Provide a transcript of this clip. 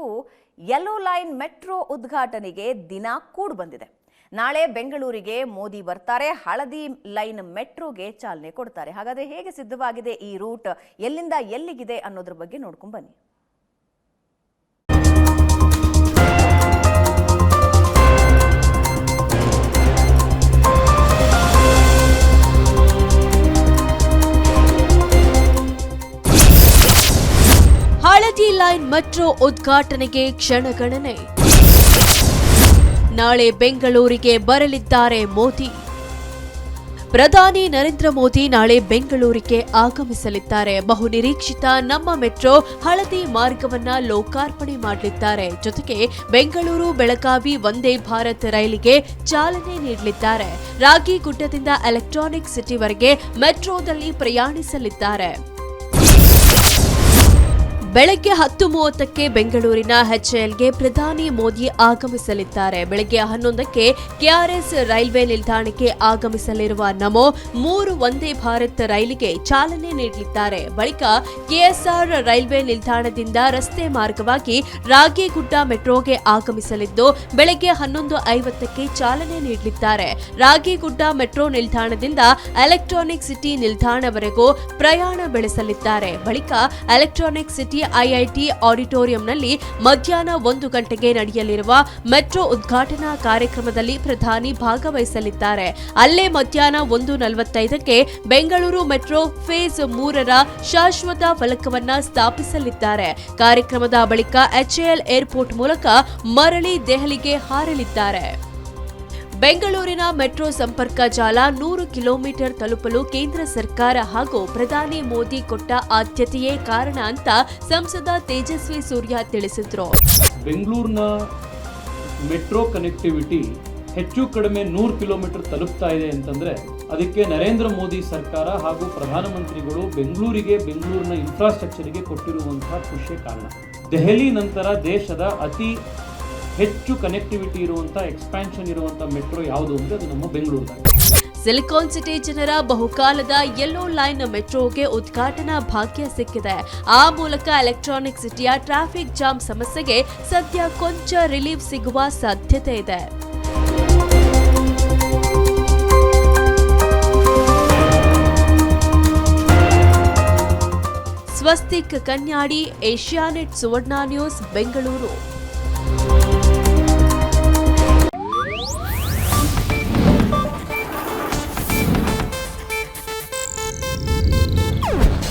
ಕೊನೆಗೂ yellow line metro ಉದ್ಘಾಟನೆಗೆ ದಿನ ಕೂಡ್ ಬಂದಿದೆ ನಾಳೆ ಬೆಂಗಳೂರಿಗೆ ಮೋದಿ ಬರ್ತಾರೆ, ಹಳದಿ ಲೈನ್ ಮೆಟ್ರೋಗೆ ಚಾಲನೆ ಕೊಡ್ತಾರೆ. ಹಾಗಾದ್ರೆ ಹೇಗೆ ಸಿದ್ಧವಾಗಿದೆ ಈ ರೂಟ್? ಎಲ್ಲಿಂದ ಎಲ್ಲಿಗಿದೆ ಅನ್ನೋದ್ರ ಬಗ್ಗೆ ನೋಡ್ಕೊಂಡು ಬನ್ನಿ. ಲೈನ್ ಮೆಟ್ರೋ ಉದ್ಘಾಟನೆಗೆ ಕ್ಷಣಗಣನೆ ನಾಳೆ ಬೆಂಗಳೂರಿಗೆ ಬರಲಿದ್ದಾರೆ ಮೋದಿ. ಪ್ರಧಾನಿ ನರೇಂದ್ರ ಮೋದಿ ನಾಳೆ ಬೆಂಗಳೂರಿಗೆ ಆಗಮಿಸಲಿದ್ದಾರೆ. ಬಹುನಿರೀಕ್ಷಿತ ನಮ್ಮ ಮೆಟ್ರೋ ಹಳದಿ ಮಾರ್ಗವನ್ನ ಲೋಕಾರ್ಪಣೆ ಮಾಡಲಿದ್ದಾರೆ. ಜೊತೆಗೆ ಬೆಂಗಳೂರು, ಬೆಳಗಾವಿ ವಂದೇ ಭಾರತ್ ರೈಲಿಗೆ ಚಾಲನೆ ನೀಡಲಿದ್ದಾರೆ. ರಾಗಿಗುಡ್ಡದಿಂದ ಎಲೆಕ್ಟ್ರಾನಿಕ್ ಸಿಟಿವರೆಗೆ ಮೆಟ್ರೋದಲ್ಲಿ ಪ್ರಯಾಣಿಸಲಿದ್ದಾರೆ. ಬೆಳಗ್ಗೆ ಹತ್ತು ಮೂವತ್ತಕ್ಕೆ ಬೆಂಗಳೂರಿನ ಎಚ್ಎಲ್ಗೆ ಪ್ರಧಾನಿ ಮೋದಿ ಆಗಮಿಸಲಿದ್ದಾರೆ. ಬೆಳಗ್ಗೆ ಹನ್ನೊಂದಕ್ಕೆ ಕೆಆರ್ಎಸ್ ರೈಲ್ವೆ ನಿಲ್ದಾಣಕ್ಕೆ ಆಗಮಿಸಲಿರುವ ನಮೋ ಮೂರು ಒಂದೇ ಭಾರತ್ ರೈಲಿಗೆ ಚಾಲನೆ ನೀಡಲಿದ್ದಾರೆ. ಬಳಿಕ ಕೆಎಸ್ಆರ್ ರೈಲ್ವೆ ನಿಲ್ದಾಣದಿಂದ ರಸ್ತೆ ಮಾರ್ಗವಾಗಿ ರಾಗೇಗುಡ್ಡ ಮೆಟ್ರೋಗೆ ಆಗಮಿಸಲಿದ್ದು, ಬೆಳಗ್ಗೆ ಹನ್ನೊಂದು ಐವತ್ತಕ್ಕೆ ಚಾಲನೆ ನೀಡಲಿದ್ದಾರೆ. ರಾಗೇಗುಡ್ಡ ಮೆಟ್ರೋ ನಿಲ್ದಾಣದಿಂದ ಎಲೆಕ್ಟ್ರಾನಿಕ್ ಸಿಟಿ ನಿಲ್ದಾಣವರೆಗೂ ಪ್ರಯಾಣ ಬೆಳೆಸಲಿದ್ದಾರೆ. ಬಳಿಕ ಎಲೆಕ್ಟ್ರಾನಿಕ್ ಸಿಟಿ ಐಐಟಿ ಆಡಿಟೋರಿಯಂನಲ್ಲಿ ಮಧ್ಯಾಹ್ನ ಒಂದು ಗಂಟೆಗೆ ನಡೆಯಲಿರುವ ಮೆಟ್ರೋ ಉದ್ಘಾಟನಾ ಕಾರ್ಯಕ್ರಮದಲ್ಲಿ ಪ್ರಧಾನಿ ಭಾಗವಹಿಸಲಿದ್ದಾರೆ. ಅಲ್ಲೇ ಮಧ್ಯಾಹ್ನ ಒಂದು ನಲವತ್ತೈದಕ್ಕೆ ಬೆಂಗಳೂರು ಮೆಟ್ರೋ ಫೇಸ್ ಮೂರರ ಶಾಶ್ವತ ಫಲಕವನ್ನ ಸ್ಥಾಪಿಸಲಿದ್ದಾರೆ. ಕಾರ್ಯಕ್ರಮದ ಬಳಿಕ ಎಚ್ಎಎಲ್ ಏರ್ಪೋರ್ಟ್ ಮೂಲಕ ಮರಳಿ ದೆಹಲಿಗೆ ಹಾರಲಿದ್ದಾರೆ. ಬೆಂಗಳೂರಿನ ಮೆಟ್ರೋ ಸಂಪರ್ಕ ಜಾಲ ನೂರು ಕಿಲೋಮೀಟರ್ ತಲುಪಲು ಕೇಂದ್ರ ಸರ್ಕಾರ ಹಾಗೂ ಪ್ರಧಾನಿ ಮೋದಿ ಕೊಟ್ಟ ಆದ್ಯತೆಯೇ ಕಾರಣ ಅಂತ ಸಂಸದ ತೇಜಸ್ವಿ ಸೂರ್ಯ ತಿಳಿಸಿದ್ರು. ಬೆಂಗಳೂರಿನ ಮೆಟ್ರೋ ಕನೆಕ್ಟಿವಿಟಿ ಹೆಚ್ಚು ಕಡಿಮೆ ನೂರು ಕಿಲೋಮೀಟರ್ ತಲುಪ್ತಾ ಇದೆ ಅಂತಂದ್ರೆ ಅದಕ್ಕೆ ನರೇಂದ್ರ ಮೋದಿ ಸರ್ಕಾರ ಹಾಗೂ ಪ್ರಧಾನಮಂತ್ರಿಗಳು ಬೆಂಗಳೂರಿಗೆ, ಬೆಂಗಳೂರಿನ ಇನ್ಫ್ರಾಸ್ಟ್ರಕ್ಚರ್ಗೆ ಕೊಟ್ಟಿರುವಂತಹ ಖುಷಿಯ ಕಾರಣ. ದೆಹಲಿ ನಂತರ ದೇಶದ ಅತಿ ಹೆಚ್ಚು ಕನೆಕ್ಟಿವಿಟಿ ಇರುವಂಥ ಎಕ್ಸ್ಪ್ಯಾನ್ಷನ್ ಇರುವಂಥ ಮೆಟ್ರೋ ಯಾವುದು ಅಂದರೆ ಅದು ನಮ್ಮ ಬೆಂಗಳೂರು ಸಿಲಿಕಾನ್ ಸಿಟಿ ಜನರ ಬಹುಕಾಲದ ಯೆಲ್ಲೋ ಲೈನ್ ಮೆಟ್ರೋಗೆ ಉದ್ಘಾಟನಾ ಭಾಗ್ಯ ಸಿಕ್ಕಿದೆ. ಆ ಮೂಲಕ ಎಲೆಕ್ಟ್ರಾನಿಕ್ ಸಿಟಿಯ ಟ್ರಾಫಿಕ್ ಜಾಮ್ ಸಮಸ್ಯೆಗೆ ಸದ್ಯ ಕೊಂಚ ರಿಲೀಫ್ ಸಿಗುವ ಸಾಧ್ಯತೆ ಇದೆ. Swastik Kanyadi, Asianet Suvarna news, Bengaluru.